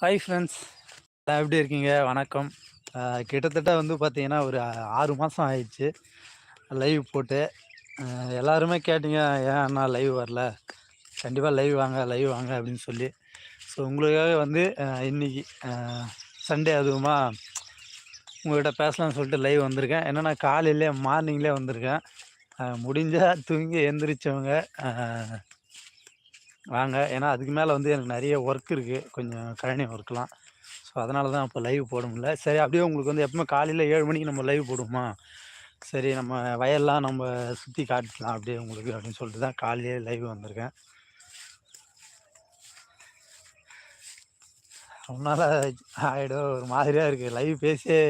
Hi friends எப்படி இருக்கீங்க? வணக்கம். கிட்டத்தட்ட வந்து பார்த்தீங்கன்னா ஒரு ஆறு மாதம் ஆயிடுச்சு. லைவ் போட்டு. எல்லாருமே கேட்டீங்க ஏன் அண்ணா லைவ் வரல? கண்டிப்பாக லைவ் வாங்க லைவ் வாங்க அப்படின்னு சொல்லி. ஸோ உங்களுக்காக வந்து இன்றைக்கி சண்டே அதுவுமா உங்கள்கிட்ட பேசலாம்னு சொல்லிட்டு லைவ் வந்திருக்கேன். என்னென்னா காலையிலே மார்னிங்லேயே வந்திருக்கேன். முடிஞ்சால் தூங்கி எந்திரிச்சவங்க வாங்க. ஏன்னா அதுக்கு மேலே வந்து எனக்கு நிறைய ஒர்க் இருக்குது கொஞ்சம் கழனி ஒர்க்லாம் ஸோ அதனால தான் இப்போ லைவ் போட முடியல. சரி அப்படியே உங்களுக்கு வந்து எப்பவுமே காலையில் ஏழு மணிக்கு நம்ம லைவ் போடுவோமா? சரி நம்ம வயல்லாம் நம்ம சுற்றி காட்டலாம் அப்படியே உங்களுக்கு அப்படின்னு சொல்லிட்டு தான் காலையிலே லைவ் வந்திருக்கேன். அவனால் ஆகிடும் ஒரு மாதிரியாக இருக்குது லைவ் பேசியே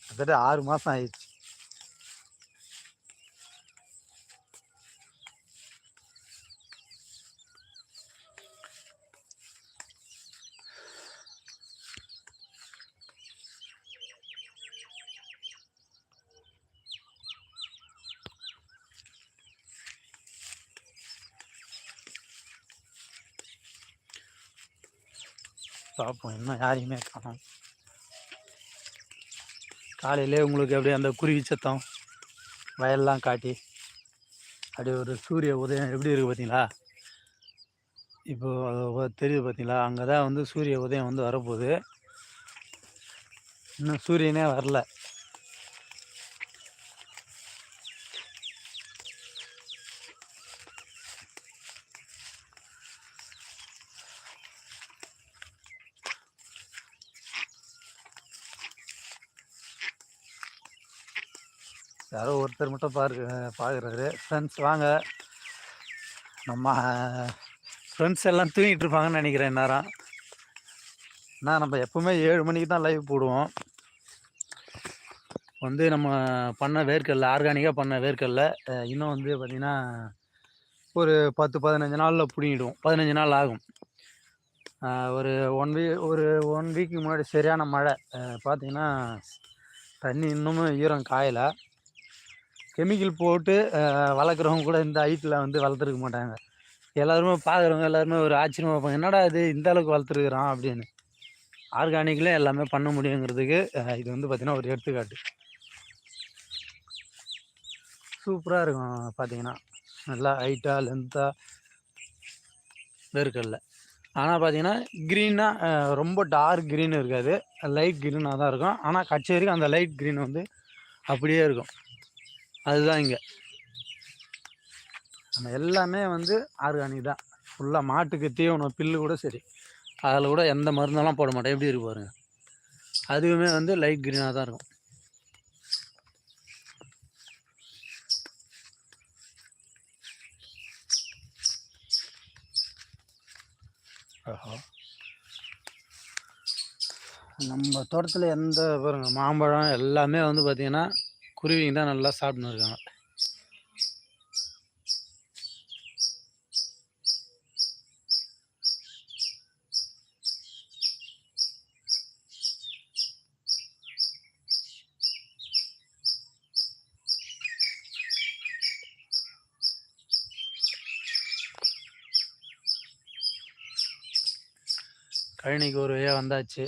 கிட்டத்தட்ட ஆறு மாதம் ஆயிடுச்சு. பார்ப்போம் இன்னும் யாரையுமே காணோம். காலையிலே உங்களுக்கு அப்படியே அந்த குருவி சத்தம் வயல்லாம் காட்டி அப்படியே ஒரு சூரிய உதயம் எப்படி இருக்குது பார்த்தீங்களா? இப்போது தெரியுது பார்த்தீங்களா? அங்கே தான் வந்து சூரிய உதயம் வந்து வரப்போகுது. இன்னும் சூரியனே வரல. யாரோ ஒருத்தர் மட்டும் பார்க்க பார்க்குறாரு ஃப்ரெண்ட்ஸ் வாங்க. நம்ம ஃப்ரெண்ட்ஸ் எல்லாம் தூங்கிட்டு இருப்பாங்கன்னு நினைக்கிறேன் நேரம் ஆனால் நம்ம எப்போவுமே ஏழு மணிக்கு தான் லைவ் போடுவோம். வந்து நம்ம பண்ண வேர்க்கடல ஆர்கானிக்காக பண்ண வேர்க்கடல இன்னும் வந்து பார்த்திங்கன்னா ஒரு பத்து பதினஞ்சு நாளில் பிடிங்கிடுவோம். பதினஞ்சு நாள் ஆகும். ஒரு ஒன் வீக் ஒரு ஒன் வீக்கு முன்னாடி சரியான மழை. பார்த்திங்கன்னா தண்ணி இன்னமும் ஈரம் காயலை. கெமிக்கல் போட்டு வளர்க்குறவங்க கூட இந்த ஹைட்டில் வந்து வளர்த்துருக்க மாட்டாங்க. எல்லாருமே பார்க்குறவங்க எல்லாருமே ஒரு ஆச்சரியமாக பார்ப்பாங்க என்னடா இது? இந்த அளவுக்கு வளர்த்துருக்குறான் அப்படின்னு. ஆர்கானிக்கில் எல்லாமே பண்ண முடியுங்கிறதுக்கு இது வந்து பார்த்திங்கன்னா ஒரு எடுத்துக்காட்டு. சூப்பராக இருக்கும் பார்த்தீங்கன்னா நல்லா ஹைட்டாக லென்த்தாக வேர்க்கடல. ஆனால் பார்த்தீங்கன்னா க்ரீனாக ரொம்ப டார்க் க்ரீன் இருக்காது. லைட் க்ரீனாக தான் இருக்கும். ஆனால் கட்சி வரைக்கும் அந்த லைட் க்ரீன் வந்து அப்படியே இருக்கும். அதுதான் இங்கே. நம்ம எல்லாமே வந்து ஆர்கானிக் தான். ஃபுல்லாக மாட்டுக்கு தீவனம் பில்லு கூட சரி. அதில் கூட எந்த மருந்தெல்லாம் போட மாட்டோம் எப்படி இருக்கு பாருங்க. அதுவுமே வந்து லைட் க்ரீனாக தான் இருக்கும். நம்ம தோட்டத்தில் எந்த பாருங்க மாம்பழம் எல்லாமே வந்து பார்த்திங்கன்னா குருவிங்க தான் நல்லா சாப்பிட்டுன்னு இருக்காங்க கழனிக்கு ஒரு வழியாக வந்தாச்சு.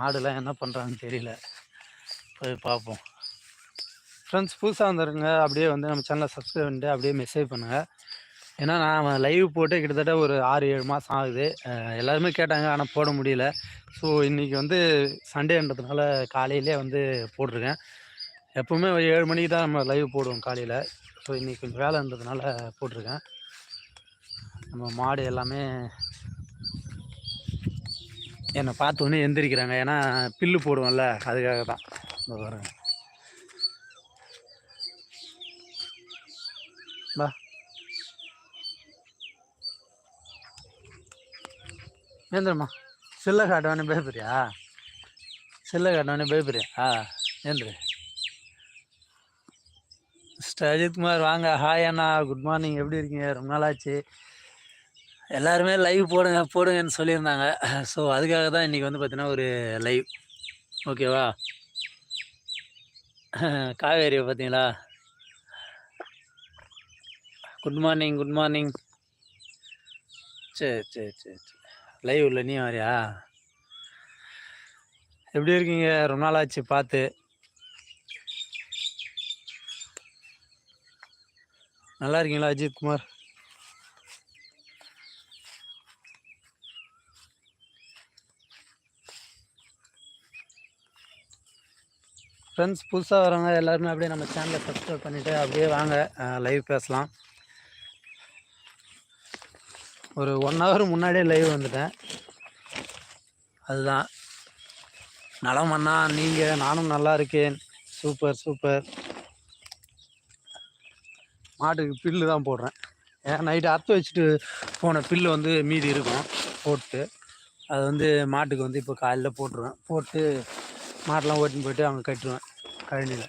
மாடுலாம் என்ன பண்ணுறாங்கன்னு தெரியல. போய் பார்ப்போம் ஃப்ரெண்ட்ஸ் புதுசாக வந்துருங்க அப்படியே வந்து நம்ம சேனலை சப்ஸ்கிரைப் பண்ணிட்டு அப்படியே மெசேஜ் பண்ணுங்கள் ஏன்னா நான் லைவ் போட்டு கிட்டத்தட்ட ஒரு ஆறு ஏழு மாதம் ஆகுது. எல்லாருமே கேட்டாங்க ஆனால் போட முடியல. ஸோ இன்றைக்கி வந்து சண்டேன்றதுனால காலையிலே வந்து போட்டிருக்கேன். எப்போவுமே ஒரு ஏழு மணிக்கு தான் நம்ம லைவ் போடுவோம் காலையில். ஸோ இன்றைக்கி கொஞ்சம் வேலைன்றதுனால போட்டிருக்கேன். நம்ம மாடு எல்லாமே என்னை பார்த்த உடனே எந்திரிக்கிறாங்க. ஏன்னா பில்லு போடுவோம்ல அதுக்காக தான் இந்த பாருங்க. பா ஏந்திரம்மா செல்லை காட்டவனே பயப்படுறியா? செல்லை காட்டவனே பயப்படுறியா? ஏந்திரு மிஸ்டர் அஜித்குமார் வாங்க. ஹாய் அண்ணா. குட் மார்னிங் எப்படி இருக்கீங்க? ரொம்ப நாள் ஆச்சு எல்லாருமே லைவ் போடுங்க போடுங்கன்னு சொல்லியிருந்தாங்க. ஸோ அதுக்காக தான் இன்றைக்கி வந்து பார்த்தீங்கன்னா ஒரு லைவ் ஓகேவா காவேரியை பார்த்தீங்களா? குட் மார்னிங் குட் மார்னிங் சரி சரி சரி சரி. லைவ் இல்லை நீ வரியா? எப்படி இருக்கீங்க? ரொம்ப நாள் ஆச்சு பார்த்து. நல்லா இருக்கீங்களா அஜித் குமார்? ஃப்ரெண்ட்ஸ் புதுசாக வரவங்க எல்லாருமே அப்படியே நம்ம சேனலை சப்ஸ்கிரைப் பண்ணிவிட்டு அப்படியே வாங்க. லைவ் பேசலாம். ஒரு ஒன் ஹவர் முன்னாடியே லைவ் வந்துட்டேன். அதுதான். நலம் அண்ணா நீங்கள் நானும் நல்லா இருக்கேன். Super super. மாட்டுக்கு பில்லு தான் போடுறேன். ஏன் நைட்டு அறுத்து வச்சுட்டு போன பில்லு வந்து மீதி இருக்கும் போட்டு. அது வந்து மாட்டுக்கு வந்து இப்போ காலையில் போட்டுருவேன். போட்டு மாட்டெலாம் ஓட்டின்னு போயிட்டு அங்கே கட்டுருவேன் கழனியில்.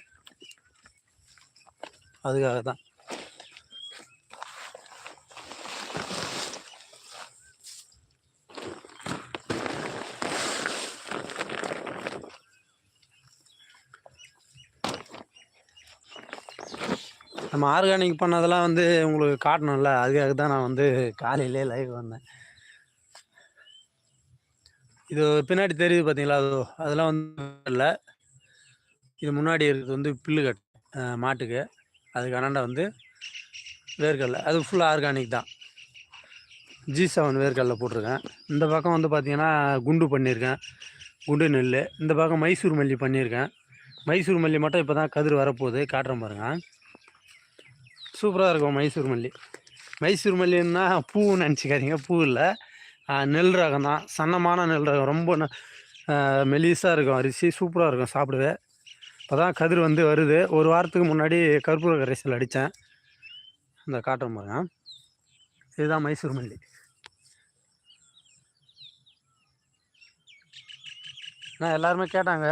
அதுக்காக தான் நம்ம ஆர்கானிக் பண்ணதெல்லாம் வந்து உங்களுக்கு காட்டணும்ல அதுக்காக தான் நான் வந்து காலையிலே லைவ் வந்தேன். இது பின்னாடி தெரியுது பார்த்தீங்களா அது அதெல்லாம் வந்து இல்லை. இது முன்னாடி இருக்கிறது வந்து புல்லு கட் மாட்டுக்கு. அதுக்கு அண்ணாண்ட வந்து வேர்க்கடலை. அது ஃபுல்லாக ஆர்கானிக் தான். ஜி செவன் வேர்க்கடலை போட்டிருக்கேன். இந்த பக்கம் வந்து பார்த்திங்கன்னா குண்டு பண்ணியிருக்கேன் குண்டு நெல் இந்த பக்கம் மைசூர் மல்லி பண்ணியிருக்கேன் மைசூர் மல்லி மட்டும் இப்போ தான் கதிர் வரப்போகுது. காட்டுறேன் பாருங்க. சூப்பராக இருக்கும் மைசூர் மல்லி. மைசூர் மல்லின்னா பூன்னு நினச்சிக்காதீங்க. பூ இல்லை. நெல் ரகம் தான். சன்னமான நெல் ரகம். ரொம்ப மெலிசாக இருக்கும். அரிசி சூப்பராக இருக்கும். சாப்பிடுவேன் இப்போ தான் கதிர் வந்து வருது. ஒரு வாரத்துக்கு முன்னாடி கற்பூர கரைசல் அடித்தேன் இந்த காட்டுறேன் பாருங்க இதுதான் மைசூர் மல்லி. நான் எல்லாருமே கேட்டாங்க.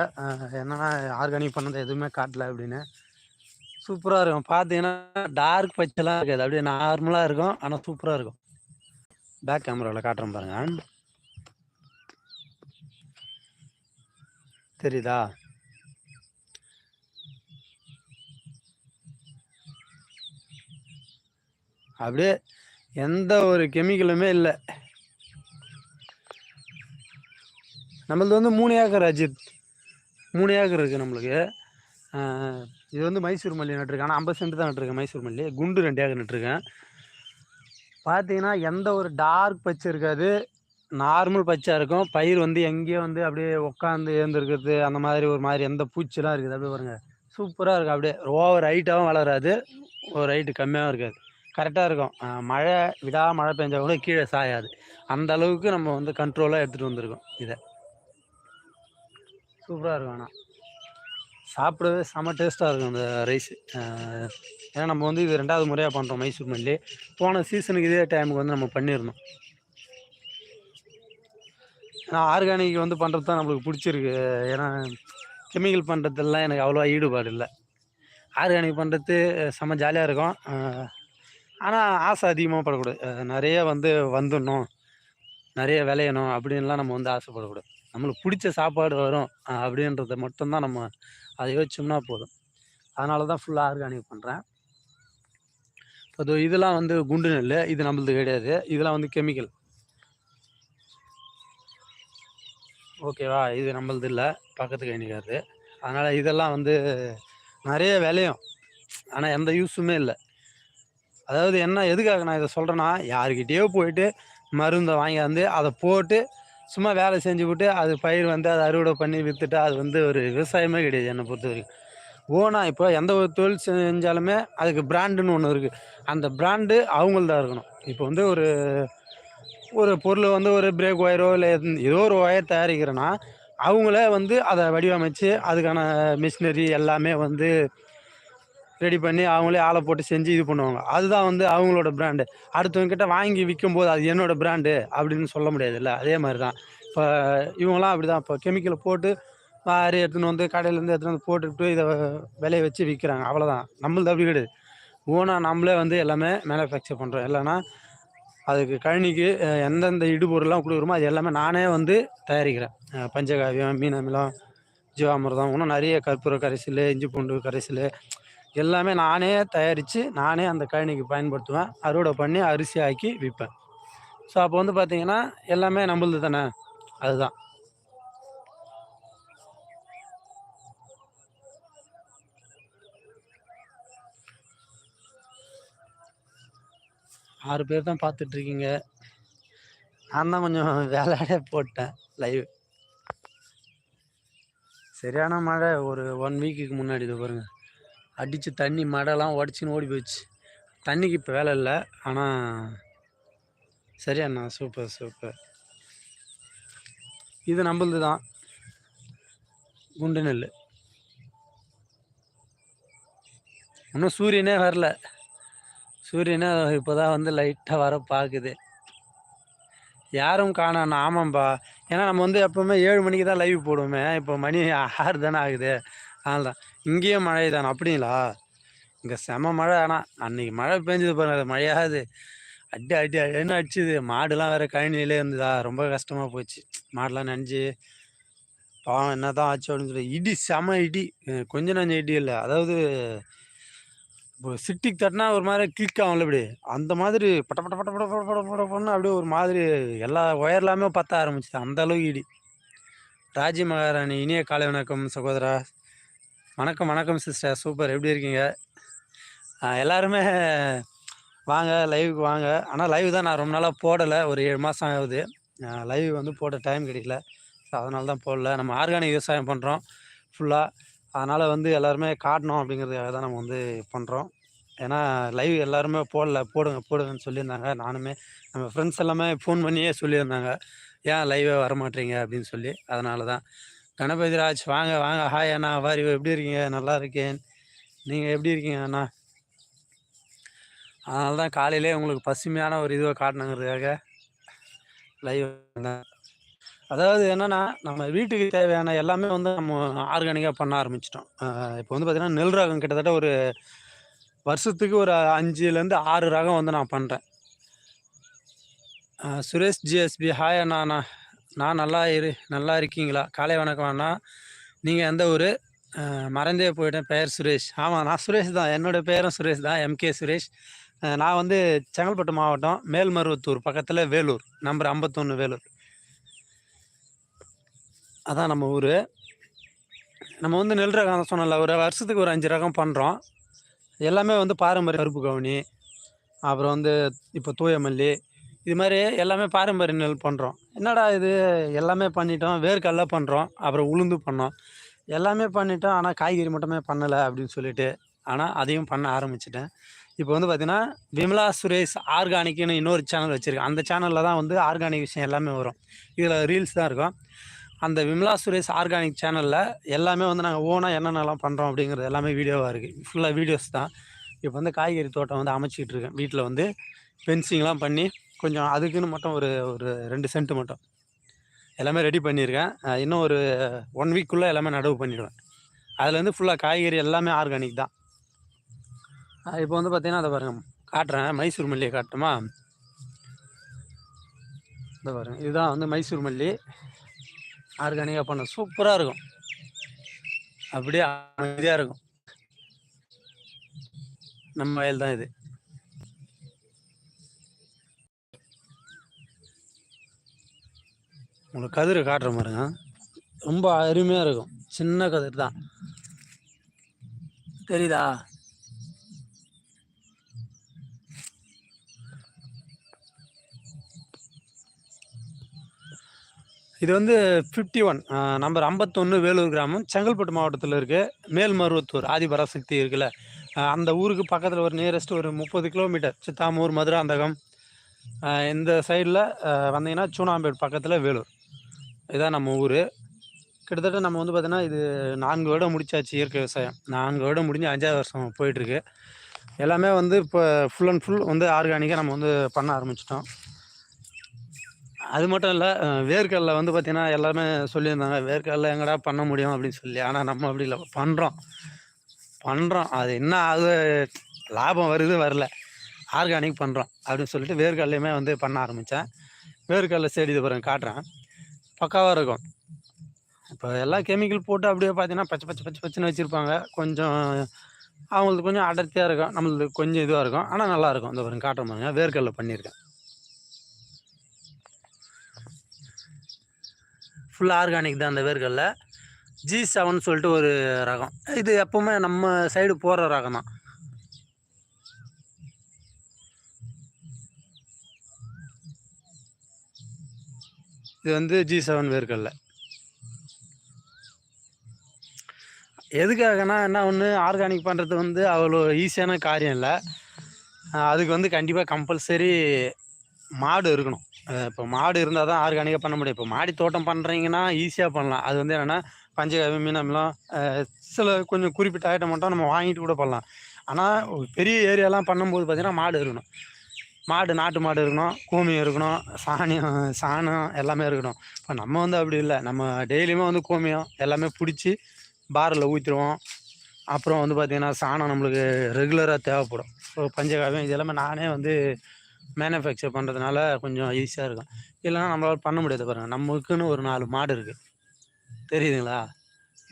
என்னன்னா ஆர்கானிக் பண்ணது எதுவுமே காட்டல அப்படின்னு. சூப்பராக இருக்கும். பார்த்தீங்கன்னா டார்க் பச்சைலாம் இருக்காது. அப்படியே நார்மலாக இருக்கும். ஆனால் சூப்பராக இருக்கும். பேக் கேமராவில் காட்டுறேன் பாருங்க. தெரியுதா? அப்படியே எந்த ஒரு கெமிக்கலுமே இல்லை. நம்மளது வந்து மூணு ஏக்கர் அஜித். மூணு ஏக்கர் இருக்குது நம்மளுக்கு. இது வந்து மைசூர் மல்லி நட்டுருக்கேன். ஆனால் ஐம்பது சென்ட் தான் நட்டுருக்கேன் மைசூர் மல்லி. குண்டு ரெண்டு ஏக்கர் நட்டுருக்கேன். பார்த்தீங்கன்னா எந்த ஒரு டார்க் பச்சை இருக்காது. நார்மல் பச்சை இருக்கும். பயிர் வந்து எங்கேயோ வந்து அப்படியே உட்காந்து ஏந்திருக்கிறது அந்த மாதிரி ஒரு மாதிரி எந்த பூச்சிலாம் இருக்குது. அப்படியே பாருங்கள் சூப்பராக இருக்கும் அப்படியே ஓவர் ஹைட்டாகவும் வளராது. ஒரு ஹைட்டு கம்மியாகவும் இருக்காது. கரெக்டாக இருக்கும். மழை விடா மழை பெஞ்சால் கூட கீழே சாயாது. அந்த அளவுக்கு நம்ம வந்து கண்ட்ரோலாக எடுத்துகிட்டு வந்திருக்கோம் இதை. சூப்பராக இருக்கும் ஆனால் சாப்பிடவே செம்ம டேஸ்ட்டாக இருக்கும் அந்த ரைஸ் ஏன்னா நம்ம வந்து இது ரெண்டாவது முறையாக பண்ணுறோம் மைசூர் மல்லி. போன சீசனுக்கு இதே டைமுக்கு வந்து நம்ம பண்ணியிருந்தோம். ஏன்னா ஆர்கானிக் வந்து பண்ணுறது தான் நம்மளுக்கு பிடிச்சிருக்கு. ஏன்னா கெமிக்கல் பண்ணுறதெல்லாம் எனக்கு அவ்வளோவா ஈடுபாடு இல்லை. ஆர்கானிக் பண்ணுறது செம்ம ஜாலியாக இருக்கும். ஆனால் ஆசை அதிகமாக படக்கூடாது. நிறைய வந்து வந்துடணும் நிறைய விளையணும் அப்படின்லாம் நம்ம வந்து ஆசைப்படக்கூடாது. நம்மளுக்கு பிடிச்ச சாப்பாடு வரும் அப்படின்றத மட்டும்தான் நம்ம அதை யோசிச்சோம்னா போதும். அதனால தான் ஃபுல்லாக ஆர்கானிக் பண்ணுறேன் இப்போ இதெல்லாம் வந்து குண்டு நெல் இது நம்மளது கிடையாது. இதெல்லாம் வந்து கெமிக்கல் ஓகேவா இது நம்மளது இல்லை பக்கத்து கைனிக்காரு அதனால் இதெல்லாம் வந்து நிறைய விளையும். ஆனால் எந்த யூஸுமே இல்லை. அதாவது என்ன எதுக்காக நான் இதை சொல்கிறேன்னா யாருக்கிட்டேயோ போயிட்டு மருந்தை வாங்கியாந்து அதை போட்டு சும்மா வேலை செஞ்சு விட்டு அது பயிர் வந்து அதை அறுவடை பண்ணி விற்றுட்டு அது வந்து ஒரு விவசாயமே கிடையாது என்னை பொறுத்த வரைக்கும் ஓனாக இப்போ எந்த ஒரு தொழில் செஞ்சாலுமே அதுக்கு பிராண்டுன்னு ஒன்று இருக்குது அந்த பிராண்டு அவங்கள்தான் இருக்கணும். இப்போ வந்து ஒரு ஒரு பொருள் வந்து ஒரு பிரேக் ஒயரோ இல்லை ஏதோ ஒரு ஒயர் தயாரிக்கிறேன்னா அவங்களே வந்து அதை வடிவமைச்சு அதுக்கான மிஷினரி எல்லாமே வந்து ரெடி பண்ணி அவங்களே ஆளை போட்டு செஞ்சு இது பண்ணுவாங்க. அதுதான் வந்து அவங்களோட பிராண்டு அடுத்தவங்க கிட்ட வாங்கி விற்கும் போது அது என்னோட பிராண்டு அப்படின்னு சொல்ல முடியாதுல்ல? அதே மாதிரி தான் இப்போ இவங்களாம் அப்படி தான் இப்போ கெமிக்கலை போட்டு மாறி எடுத்துன்னு வந்து கடையிலேருந்து எடுத்துன்னு வந்து போட்டுவிட்டு இதை விலையை வச்சு விற்கிறாங்க அவ்வளோதான் நம்மளது அப்படி கிடையாது. ஓனாக நம்மளே வந்து எல்லாமே மேனுஃபேக்சர் பண்ணுறோம் இல்லைன்னா அதுக்கு கழனிக்கு எந்தெந்த இடுபொருள்லாம் கொடுக்குறோமோ அது எல்லாமே நானே வந்து தயாரிக்கிறேன். பஞ்சகாவியம் மீனமிலம் ஜீவாமிரதம் ஜீவாமிர்தம் இன்னும் நிறைய கற்பூர கரைசல் இஞ்சி பூண்டு கரைசல் எல்லாமே நானே தயாரித்து நானே அந்த கழனிக்கு பயன்படுத்துவேன். அறுவடை பண்ணி அரிசி ஆக்கி விற்பேன். ஸோ அப்போ வந்து பார்த்தீங்கன்னா எல்லாமே நம்மளது தானே? அதுதான். ஆறு பேர் தான் பார்த்துட்ருக்கீங்க நான் தான் கொஞ்சம் வேலையாடே போட்டேன் லைவ் சரியான மழை ஒரு ஒன் வீக்குக்கு முன்னாடி இது பாருங்கள் அடித்து தண்ணி மழைலாம் உடச்சின்னு ஓடி போயிடுச்சு. தண்ணிக்கு இப்போ வேலை இல்லை. ஆனால் சரியாண்ணா சூப்பர் சூப்பர் இது நம்மளது தான் குண்டு நெல் இன்னும் சூரியனே வரல. சூரியனே இப்போ தான் வந்து லைட்டாக வர பார்க்குது யாரும் காணாண்ணா ஆமாம்பா. ஏன்னா நம்ம வந்து எப்போவுமே ஏழு மணிக்கு தான் லைவ் போடுவோமே. இப்போ மணி ஆறு தானே ஆகுது. அதனால தான் இங்கேயும் மழை தானே அப்படிங்களா? இங்கே செம மழை. ஆனால் அன்னைக்கு மழை பெஞ்சது பாருங்க அது மழையாது. அடி அடி என்ன அடிச்சுது? மாடுலாம் வேற கழனியிலே இருந்ததா? ரொம்ப கஷ்டமாக போச்சு. மாடுலாம் நனைஞ்சு பாவம் என்ன தான் ஆச்சு அப்படின்னு சொல்லி. இடி செம இடி. கொஞ்சம் கொஞ்ச நஞ்ச இடி இல்லை. அதாவது இப்போ சிட்டிக்கு தட்டினா ஒரு மாதிரி கிளிக் ஆகும்ல இப்படி. அந்த மாதிரி பட்ட பட்ட பட்ட பட பட பட பட பண்ணு அப்படியே ஒரு மாதிரி எல்லா ஒயர்லாமே பற்ற பத்த ஆரம்பிச்சுது. அந்த அளவுக்கு இடி. ராஜி மகாராணி இனிய காலை வணக்கம் சகோதரா. வணக்கம் வணக்கம் சிஸ்டர் சூப்பர் எப்படி இருக்கீங்க? எல்லாருமே வாங்க லைவுக்கு வாங்க. ஆனால் லைவ் தான் நான் ரொம்ப நாளாக போடலை. ஒரு ஏழு மாதம் ஆகுது. லைவ் வந்து போட டைம் கிடைக்கல. ஸோ அதனால தான் போடல. நம்ம ஆர்கானிக் விவசாயம் பண்ணுறோம் ஃபுல்லாக அதனால் வந்து எல்லாருமே காட்டணும் அப்படிங்கிறதுக்காக தான் நம்ம வந்து பண்ணுறோம் ஏன்னா லைவ் எல்லாருமே போடல. போடுங்க போடுங்கன்னு சொல்லியிருந்தாங்க. நானுமே நம்ம ஃப்ரெண்ட்ஸ் எல்லாமே ஃபோன் பண்ணியே சொல்லியிருந்தாங்க. ஏன் லைவே வரமாட்டீங்க? அப்படின்னு சொல்லி. அதனால தான். கணபதி ராஜ் வாங்க வாங்க. ஹாய் அண்ணா. வாரி எப்படி இருக்கீங்க? நல்லா இருக்கேன். நீங்கள் எப்படி இருக்கீங்க அண்ணா? அதனால தான் காலையிலே உங்களுக்கு பசுமையான ஒரு இதுவை காட்டணுங்கிறதுக்காக லைவ் அதாவது என்னென்னா நம்ம வீட்டுக்கு தேவையான எல்லாமே வந்து நம்ம ஆர்கானிக்காக பண்ண ஆரம்பிச்சிட்டோம். இப்போ வந்து பார்த்திங்கன்னா நெல் ரகம் கிட்டத்தட்ட ஒரு வருஷத்துக்கு ஒரு அஞ்சுலேருந்து ஆறு ரகம் வந்து நான் பண்ணுறேன் சுரேஷ் ஜிஎஸ்பி ஹாய் அண்ணா அண்ணா. நான் நல்லா இரு நல்லா இருக்கீங்களா? காலை வணக்கம் அண்ணா. நீங்கள் எந்த ஊர்? மறந்தே போயிட்டேன் பெயர் சுரேஷ். ஆமாம் நான் சுரேஷ் தான். என்னோடய பெயரும் சுரேஷ் தான் எம்கே சுரேஷ். நான் வந்து செங்கல்பட்டு மாவட்டம் மேல்மருவத்தூர் பக்கத்தில் வேலூர். நம்பர் ஐம்பத்தொன்று வேலூர். அதான் நம்ம ஊர். நம்ம வந்து நெல் ரகம் சொன்னல ஒரு வருஷத்துக்கு ஒரு அஞ்சு ரகம் பண்ணுறோம் எல்லாமே வந்து பாரம்பரிய கருப்பு கவுனி அப்புறம் வந்து இப்போ தூயமல்லி இது மாதிரி எல்லாமே பாரம்பரிய நெல் பண்ணுறோம் என்னடா இது? எல்லாமே பண்ணிட்டோம். வேர்க்கடலை பண்ணுறோம் அப்புறம் உளுந்து பண்ணோம். எல்லாமே பண்ணிட்டோம். ஆனால் காய்கறி மட்டுமே பண்ணலை அப்படின்னு சொல்லிட்டு ஆனால் அதையும் பண்ண ஆரம்பிச்சிட்டேன். இப்போ வந்து பார்த்தீங்கன்னா விமலா சுரேஷ் ஆர்கானிக்னு இன்னொரு சேனல் வச்சுருக்கேன் அந்த சேனலில் தான் வந்து ஆர்கானிக் விஷயம் எல்லாமே வரும். இதில் ரீல்ஸ் தான் இருக்கும். அந்த விமலா சுரேஷ் ஆர்கானிக் சேனலில் எல்லாமே வந்து நாங்கள் ஓனாக என்னென்னலாம் பண்ணுறோம் அப்படிங்கிறது எல்லாமே வீடியோவாக இருக்குது ஃபுல்லாக வீடியோஸ் தான். இப்போ வந்து காய்கறி தோட்டம் வந்து அமைச்சிக்கிட்டு இருக்கேன். வீட்டில் வந்து ஃபென்சிங்லாம் பண்ணி கொஞ்சம் அதுக்குன்னு மட்டும் ஒரு ஒரு ரெண்டு சென்ட் மட்டும். எல்லாமே ரெடி பண்ணியிருக்கேன் இன்னும் ஒரு ஒன் வீக்குள்ளே எல்லாமே நடவு பண்ணிடுவேன். அதில் வந்து ஃபுல்லாக காய்கறி எல்லாமே ஆர்கானிக் தான். இப்போ வந்து பார்த்தீங்கன்னா அதை பாருங்க காட்டுறேன். மைசூர் மல்லியை காட்டுமா? இந்த பாருங்க இதுதான் வந்து மைசூர் மல்லி. ஆர்கானிக்காக பண்ண சூப்பராக இருக்கும். அப்படியே அமைதியாக இருக்கும். நம்ம வயல் தான் இது. உங்களுக்கு கதிரை காட்டுற பாருங்க ரொம்ப அருமையாக இருக்கும். சின்ன கதிர் தான். தெரியுதா? இது வந்து ஃபிஃப்டி ஒன் நம்பர் ஐம்பத்தொன்று வேலூர் கிராமம். செங்கல்பட்டு மாவட்டத்தில் இருக்குது மேல்மருவத்தூர் ஆதிபராசக்தி இருக்குல்ல. அந்த ஊருக்கு பக்கத்தில் ஒரு நியரஸ்ட் ஒரு முப்பது கிலோமீட்டர் சித்தாமூர் மதுராந்தகம் இந்த சைடில் வந்தீங்கன்னா சூனாம்பேட் பக்கத்தில் வேலூர். இதுதான் நம்ம ஊர். கிட்டத்தட்ட நம்ம வந்து பார்த்தீங்கன்னா இது நான்கு வருடம் முடிச்சாச்சு இயற்கை விவசாயம். நான்கு வருடம் முடிஞ்சு அஞ்சாவது வருஷம் போயிட்டுருக்கு. எல்லாமே வந்து இப்போ ஃபுல் அண்ட் ஃபுல் வந்து ஆர்கானிக்காக நம்ம வந்து பண்ண ஆரம்பிச்சிட்டோம். அது மட்டும் இல்லை வேர்க்கடலை வந்து பார்த்திங்கன்னா எல்லாமே சொல்லியிருந்தாங்க வேர்க்கடலை எங்கடா பண்ண முடியும்? அப்படின்னு சொல்லி. ஆனால் நம்ம அப்படி இல்லை. பண்ணுறோம் பண்ணுறோம் அது என்ன ஆகுது? லாபம் வருது வரல. ஆர்கானிக் பண்ணுறோம் அப்படின்னு சொல்லிட்டு வேர்க்கடலையுமே வந்து பண்ண ஆரம்பித்தேன் வேர்க்கடலை செடி இது பாருங்க காட்டுறேன். பக்காவாக இருக்கும். இப்போ எல்லாம் கெமிக்கல் போட்டு அப்படியே பார்த்தீங்கன்னா பச்சை பச்சை பச்சை பச்சைன்னு வச்சுருப்பாங்க. கொஞ்சம் அவங்களுக்கு கொஞ்சம் அடர்த்தியாக இருக்கும். நம்மளுக்கு கொஞ்சம் இதுவாக இருக்கும். ஆனால் நல்லாயிருக்கும் இந்த பாருங்க காட்டுற பாருங்க. வேர்க்கடலை பண்ணியிருக்கேன். ஃபுல் ஆர்கானிக் தான் அந்த வேர்க்கடலை. ஜி செவன் சொல்லிட்டு ஒரு ரகம். இது எப்போவுமே நம்ம சைடு போகிற ரகம் தான் இது வந்து ஜி செவன் வேர்க்கடலை எதுக்காகனா என்ன ஒன்று ஆர்கானிக் பண்ணுறது வந்து அவ்வளோ ஈஸியான காரியம் இல்லை. அதுக்கு வந்து கண்டிப்பாக கம்பல்சரி மாடு இருக்கணும். இப்போ மாடு இருந்தால் தான் ஆர்கானிக்காக பண்ண முடியும். இப்போ மாடி தோட்டம் பண்ணுறீங்கன்னா ஈஸியாக பண்ணலாம். அது வந்து என்னென்னா பஞ்சகாவி மீனம்லாம் சில கொஞ்சம் குறிப்பிட்ட ஐட்டம் மட்டும் நம்ம வாங்கிட்டு கூட பண்ணலாம். ஆனால் பெரிய ஏரியாலாம் பண்ணும்போது பார்த்திங்கன்னா மாடு இருக்கணும். மாடு நாட்டு மாடு இருக்கணும் கோமியம் இருக்கணும் சாணியம் சாணம் எல்லாமே இருக்கணும். இப்போ நம்ம வந்து அப்படி இல்லை. நம்ம டெய்லியுமே வந்து கோமியம் எல்லாமே பிடிச்சி பாரில் ஊற்றிடுவோம் அப்புறம் வந்து பார்த்திங்கன்னா சாணம் நம்மளுக்கு ரெகுலராக தேவைப்படும். ஸோ பஞ்சகாவியம் இது எல்லாமே நானே வந்து மேனுஃபேக்சர் பண்ணுறதுனால கொஞ்சம் ஈஸியாக இருக்கும். இல்லைன்னா நம்மளால் பண்ண முடியாது பாருங்கள் நமக்குன்னு ஒரு நாலு மாடு இருக்குது தெரியுதுங்களா?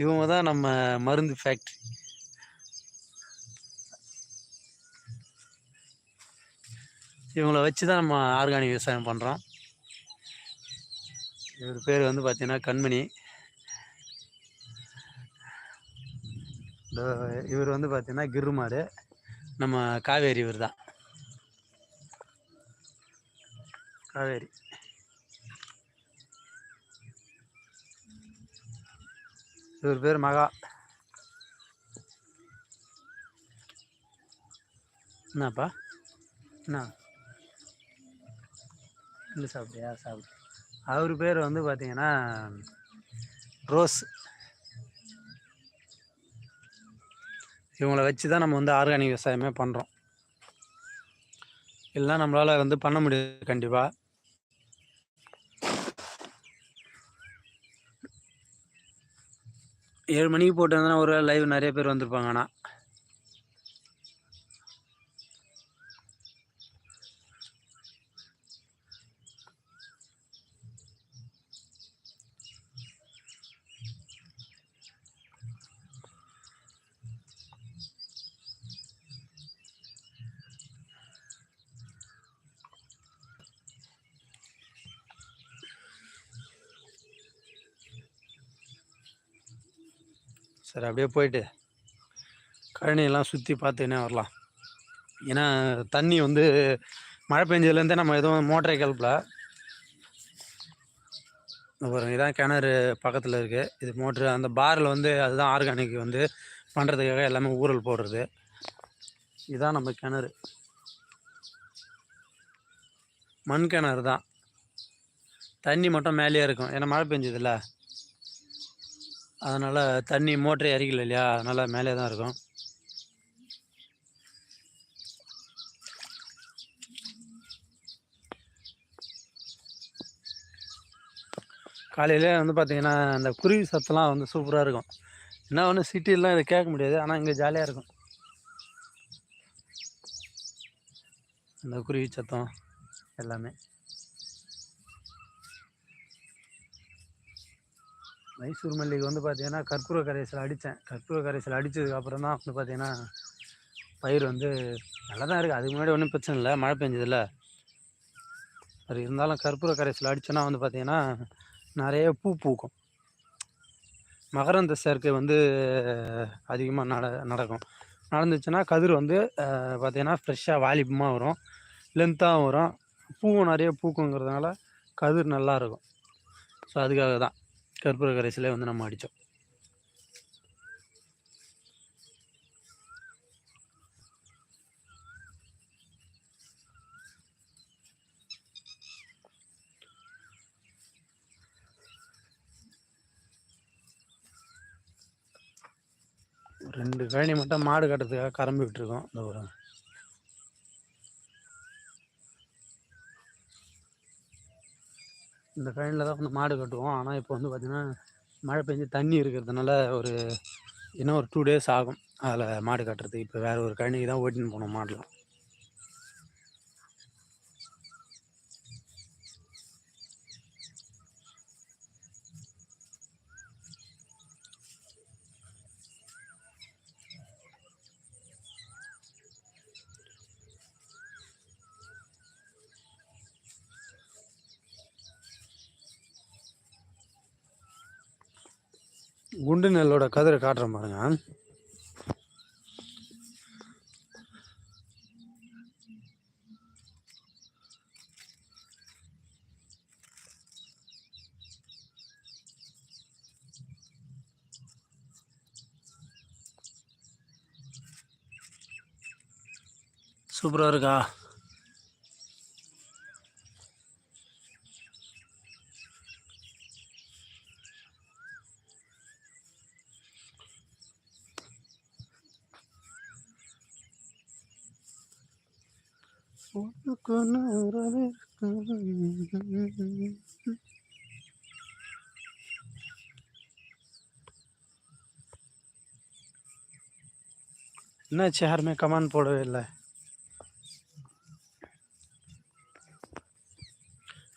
இவங்க தான் நம்ம மருந்து ஃபேக்ட்ரி இவங்கள வச்சு தான் நம்ம ஆர்கானிக் விவசாயம் பண்ணுறோம் இவர் பேர் வந்து பார்த்திங்கன்னா கண்மணி. இவர் வந்து பார்த்திங்கன்னா கிருமாடு நம்ம காவேரி இவர் தான். காவேரி. இவர் பேர் மகா. என்னப்பா? என்ன? இல்லை சாப்பிட்டியா? சாப்பிடு. அவர் பேர் வந்து பார்த்தீங்கன்னா ரோஸ். இவங்கள வச்சு தான் நம்ம வந்து ஆர்கானிக் விவசாயமே பண்ணுறோம் இல்லைனா நம்மளால் வந்து பண்ண முடியாது கண்டிப்பாக ஏழு மணிக்கு போட்டு வந்தோன்னா ஒரு லைவ் நிறைய பேர் வந்திருப்பாங்க ஆனால் சரி அப்படியே போயிட்டு கழனியெல்லாம் சுற்றி பார்த்துக்கினே வரலாம். ஏன்னா தண்ணி வந்து மழை பெஞ்சதுலேருந்தே நம்ம எதுவும் மோட்டரை கிளப்பில் அப்புறம் இதான் கிணறு பக்கத்தில் இருக்குது இது மோட்ரு அந்த பாரில் வந்து அதுதான் ஆர்கானிக் வந்து பண்ணுறதுக்காக எல்லாமே ஊரல் போடுறது. இதுதான் நம்ம கிணறு. மண் கிணறு தான். தண்ணி மட்டும் மேலேயே இருக்கும். ஏன்னா மழை பெஞ்சதில்ல. அதனால் தண்ணி மோட்டரே இறக்கல இல்லையா? அதனால் மேலே தான் இருக்கும். காலையில் வந்து பார்த்திங்கன்னா அந்த குருவி சத்தம்லாம் வந்து சூப்பராக இருக்கும். என்ன ஒன்று சிட்டிலாம் இதை கேட்க முடியாது. ஆனால் இங்கே ஜாலியாக இருக்கும். அந்த குருவி சத்தம் எல்லாமே. மைசூர் மல்லிகை வந்து பார்த்தீங்கன்னா கற்பூர கரைசல் அடித்தேன். கற்பூர கரைசல் அடித்ததுக்கப்புறம் தான் வந்து பார்த்தீங்கன்னா பயிர் வந்து நல்லா தான் இருக்குது அதுக்கு முன்னாடி ஒன்றும் பிரச்சனை இல்லை. மழை பெஞ்சதில்ல. அது இருந்தாலும் கற்பூர கரைசல் அடித்தோன்னா வந்து பார்த்திங்கன்னா நிறைய பூ பூக்கும். மகரந்த சேர்க்கை வந்து அதிகமாக நட நடக்கும். நடந்துச்சுன்னா கதிர் வந்து பார்த்திங்கன்னா ஃப்ரெஷ்ஷாக வாலிபமாக வரும். லென்த்தாகவும் வரும். பூவும் நிறைய பூக்குங்கிறதுனால கதிர் நல்லாயிருக்கும் ஸோ அதுக்காக தான் கற்பூர கரைசலே வந்து நம்ம அடித்தோம் ரெண்டு கழனி மட்டும் மாடு கட்டுறதுக்காக கரம்பி விட்டுருக்கோம். இந்த ஒரு இந்த ட்ரெயினில் தான் வந்து மாடு கட்டுவோம். ஆனால் இப்போ வந்து பார்த்திங்கன்னா மழை பெஞ்சு தண்ணி இருக்கிறதுனால ஒரு இன்னும் ஒரு டூ டேஸ் ஆகும். அதில் மாடு கட்டுறதுக்கு. இப்போ வேறு ஒரு கழனிக்கு தான் ஓட்டின்னு போனோம் மாடலாம். குண்டு நெல்லோட கதிரை காட்டுறேன் பாருங்க. சூப்பராக இருக்கா? என்னாச்சு? யாருமே கமெண்ட் போடவே இல்லை.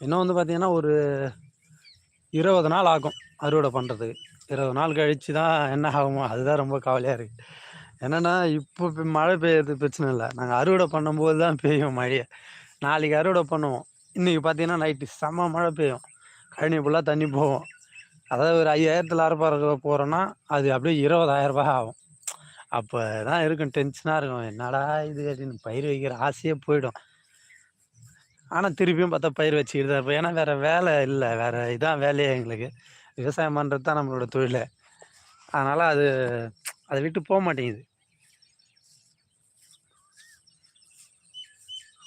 இன்னும் வந்து பார்த்தீங்கன்னா ஒரு இருபது நாள் ஆகும் அறுவடை பண்ணுறதுக்கு இருபது நாள் கழித்து தான் என்ன ஆகுமோ அதுதான் ரொம்ப கவலையாக இருக்குது என்னென்னா இப்போ இப்போ மழை பெய்யறது பிரச்சனை இல்லை. நாங்கள் அறுவடை பண்ணும்போது தான் பெய்யும் மழையை. நாளைக்கு அறுவடை பண்ணுவோம். இன்றைக்கி பார்த்தீங்கன்னா நைட்டு செம்ம மழை பெய்யும். கழனி ஃபுல்லாக தண்ணி போகும். அதாவது ஒரு ஐயாயிரத்தில் அரைப்பாற போகிறோன்னா அது அப்படியே இருபதாயிரரூபா ஆகும். அப்போ தான் இருக்கும் டென்ஷனாக இருக்கும். என்னடா இது அப்படின்னு பயிர் வைக்கிற ஆசையே போயிடும். ஆனால் திருப்பியும் பார்த்தா பயிர் வச்சுக்கிட்டு தான் இருப்போம். ஏன்னா வேறு வேலை இல்லை. வேறு இதான் வேலையே எங்களுக்கு. விவசாயம் பண்ணுறது தான் நம்மளோட தொழில். அதனால் அது அதை விட்டு போக மாட்டேங்குது.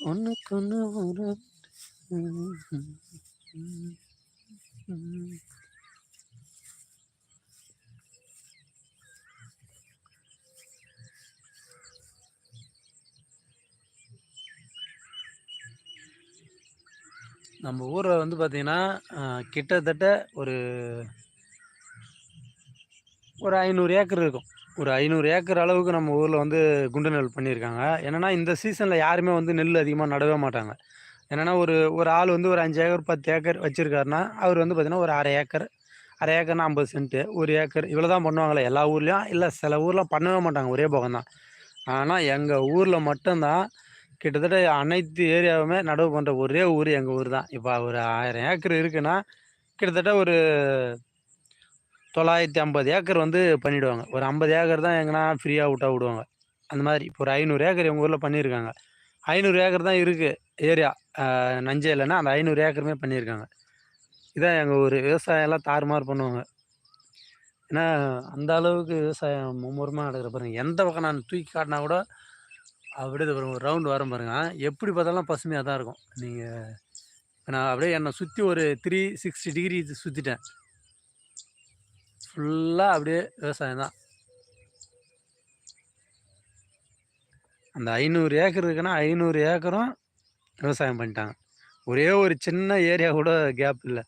ஒன்றுக்கு ஒன்று ஒரு நம்ம ஊரில் வந்து பார்த்திங்கன்னா கிட்டத்தட்ட ஒரு ஒரு ஐநூறு ஏக்கர் இருக்கும். ஒரு ஐநூறு ஏக்கர் அளவுக்கு நம்ம ஊரில் வந்து குண்டு நெல் பண்ணியிருக்காங்க. என்னென்னா இந்த சீசனில் யாருமே வந்து நெல் அதிகமாக நடவே மாட்டாங்க. என்னென்னா ஒரு ஒரு ஆள் வந்து ஒரு அஞ்சு ஏக்கர் பத்து ஏக்கர் வச்சுருக்காருன்னா அவர் வந்து பார்த்திங்கன்னா ஒரு அரை ஏக்கர் அரை ஏக்கர்னா ஐம்பது சென்ட்டு ஒரு ஏக்கர் இவ்வளோ தான் பண்ணுவாங்களே எல்லா ஊர்லேயும். இல்லை சில ஊரில் பண்ணவே மாட்டாங்க ஒரே போகம் தான். ஆனால் எங்கள் ஊரில் மட்டும்தான் கிட்டத்தட்ட அனைத்து ஏரியாவுமே நடவு பண்ணுற ஒரே ஊர் எங்கள் ஊர் தான். இப்போ ஒரு ஆயிரம் ஏக்கர் இருக்குன்னா கிட்டத்தட்ட ஒரு தொள்ளாயிரத்தி ஐம்பது ஏக்கர் வந்து பண்ணிவிடுவாங்க ஒரு ஐம்பது ஏக்கர் தான் எங்கன்னா ஃப்ரீயாக விட்டா விடுவாங்க. அந்த மாதிரி இப்போ ஒரு ஐநூறு ஏக்கர் எங்கள் ஊரில் பண்ணியிருக்காங்க. ஐநூறு ஏக்கர் தான் இருக்குது ஏரியா. நஞ்சை இல்லைன்னா அந்த ஐநூறு ஏக்கருமே பண்ணியிருக்காங்க. இதான் எங்கள் ஊர். விவசாயம்லாம் தாறுமாறு பண்ணுவாங்க. ஏன்னா அந்த அளவுக்கு விவசாயம் மும்முரமாக நடக்கிற பாருங்கள் எந்த பக்கம் நான் தூக்கி காட்டினா கூட அப்படியே பாருங்க ஒரு ரவுண்டு வரும் பாருங்க. எப்படி பார்த்தாலும் பசுமையாக தான் இருக்கும். நீங்கள் நான் அப்படியே என்னை சுற்றி ஒரு த்ரீ சிக்ஸ்டி டிகிரி சுற்றிட்டேன் ஃபுல்லாக அப்படியே விவசாயம் தான். அந்த ஐநூறு ஏக்கர் இருக்குன்னா ஐநூறு ஏக்கரும் விவசாயம் பண்ணிட்டாங்க. ஒரே ஒரு சின்ன ஏரியா கூட கேப் இல்லை.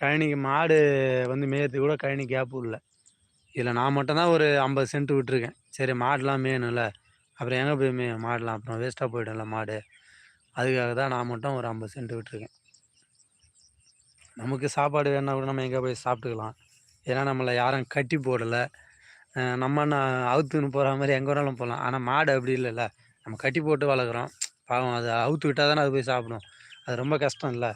கழனிக்கு மாடு வந்து மேயறதுக்கு கூட கழனி கேப்பும் இல்லை. இதில் நான் மட்டும்தான் ஒரு ஐம்பது சென்ட் விட்டுருக்கேன். சரி மாடுலாம் மேயணும்ல. அப்புறம் எங்கே போய் மே மாடலாம் அப்புறம் வேஸ்ட்டாக போய்டும்ல மாடு. அதுக்காக தான் நான் மட்டும் ஒரு ஐம்பது சென்ட் விட்டுருக்கேன். நமக்கு சாப்பாடு வேணா கூட நம்ம எங்கே போய் சாப்பிட்டுக்கலாம்? ஏன்னா நம்மளை யாரும் கட்டி போடலை. நம்ம நான் அவுத்துன்னு போகிற மாதிரி எங்கே வேணாலும் போகலாம் ஆனால் மாடு அப்படி இல்லைல்ல. நம்ம கட்டி போட்டு வளர்க்குறோம். பாவம் அதை அவுத்து விட்டால் தானே அது போய் சாப்பிடும். அது ரொம்ப கஷ்டம் இல்லை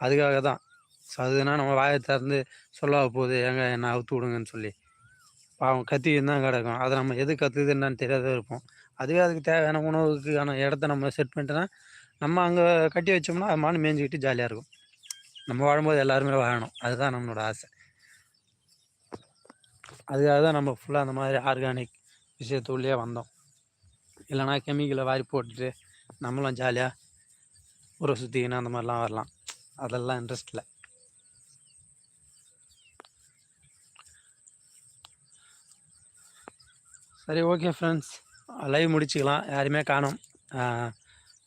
அதுக்காக தான். ஸோ அதுனா நம்ம வாயை திறந்து சொல்ல போகுது. ஏங்க என்ன அவுத்து விடுங்கன்னு சொல்லி. பாவம் கத்தி தான் கிடக்கும். அதை நம்ம எது கற்றுது என்னன்னு தெரியாத இருப்போம். அதுவே அதுக்கு தேவையான உணவுக்கான இடத்த நம்ம செட் பண்ணிட்டோன்னா நம்ம அங்கே கட்டி வச்சோம்னா அது மானு மேய்ஞ்சிக்கிட்டு ஜாலியாக இருக்கும். நம்ம வாழும்போது எல்லாருமே வாழணும். அதுதான் நம்மளோட ஆசை. அதுக்காக தான் நம்ம ஃபுல்லாக அந்த மாதிரி ஆர்கானிக் விஷயத்துள்ளே வந்தோம். இல்லைனா கெமிக்கலை வாரி போட்டுட்டு நம்மளும் ஜாலியாக ஊரை சுற்றிக்கினா அந்த மாதிரிலாம் வரலாம். அதெல்லாம் இன்ட்ரெஸ்ட் இல்லை. சரி ஓகே ஃப்ரெண்ட்ஸ் லைவ் முடிச்சுக்கலாம். யாருமே காணும்.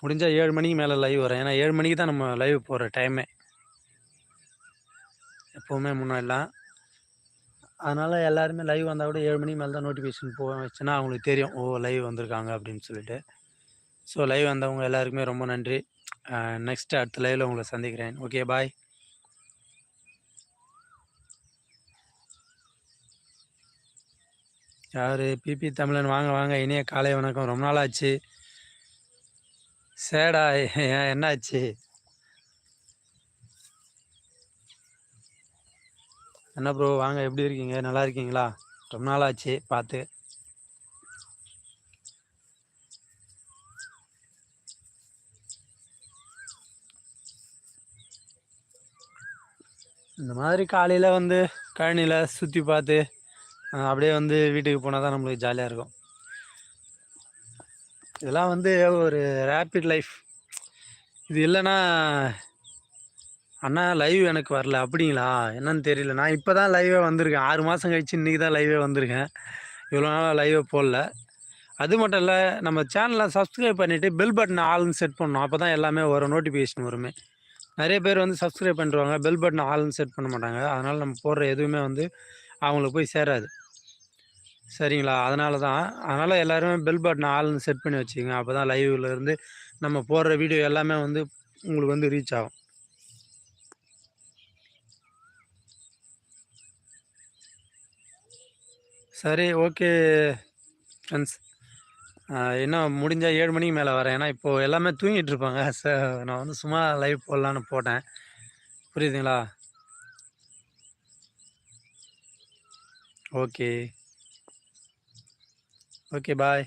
முடிஞ்சால் ஏழு மணிக்கு மேலே லைவ் வரும். ஏன்னா ஏழு மணிக்கு தான் நம்ம லைவ் போகிற டைமே எப்போவுமே முன்னாடிலாம் அதனால் எல்லாருமே லைவ் வந்தால் கூட ஏழு மணிக்கு மேலே தான் நோட்டிஃபிகேஷன் போச்சுன்னா அவங்களுக்கு தெரியும் ஓ லைவ் வந்திருக்காங்க அப்படின்னு சொல்லிட்டு. ஸோ லைவ் வந்தவங்க எல்லாருக்குமே ரொம்ப நன்றி. நெக்ஸ்ட் அடுத்த லைவில் உங்களை சந்திக்கிறேன். ஓகே பாய் யார்? பிபி தமிழன் வாங்க வாங்க. இனிய காலை வணக்கம். ரொம்ப நாள் ஆச்சு சேடா என்னாச்சு? என்ன ப்ரோ வாங்க எப்படி இருக்கீங்க? நல்லா இருக்கீங்களா? ரொம்ப நாள் ஆச்சு பார்த்து. இந்த மாதிரி காலையில் வந்து கழனியில் சுற்றி பார்த்து அப்படியே வந்து வீட்டுக்கு போனால் தான் நம்மளுக்கு ஜாலியாக இருக்கும். இதெல்லாம் வந்து ஒரு ரேப்பிட் லைஃப் இது இல்லைன்னா அண்ணா லைவ் எனக்கு வரல. அப்படிங்களா? என்னன்னு தெரியல. நான் இப்போ தான் லைவே வந்திருக்கேன். ஆறு மாதம் கழிச்சு இன்றைக்கி தான் லைவே வந்திருக்கேன். இவ்வளோ நாளாக லைவே போடல. அது மட்டும் இல்லை நம்ம சேனலை சப்ஸ்கிரைப் பண்ணிவிட்டு பெல் பட்டனை ஆள்னு செட் பண்ணணும் அப்போ தான் எல்லாமே வரும். நோட்டிஃபிகேஷன் வருமே. நிறைய பேர் வந்து சப்ஸ்கிரைப் பண்ணிடுவாங்க. பெல் பட்டனை ஆள்னு செட் பண்ண மாட்டாங்க. அதனால் நம்ம போடுற எதுவுமே வந்து அவங்களுக்கு போய் சேராது. சரிங்களா? அதனால தான். அதனால் எல்லாருமே பெல் பட்டனை ஆள்னு செட் பண்ணி வச்சுக்கோங்க. அப்போ தான் லைவ்லேருந்து நம்ம போடுற வீடியோ எல்லாமே வந்து உங்களுக்கு வந்து ரீச் ஆகும். சரி ஓகே ஃப்ரெண்ட்ஸ் இன்னும் முடிஞ்சால் ஏழு மணிக்கு மேலே வரேன். ஏன்னா இப்போது எல்லாமே தூங்கிட்டு இருப்பாங்க. ச நான் வந்து சும்மா லைவ் போடலான்னு போட்டேன். புரியுதுங்களா? Okay okay bye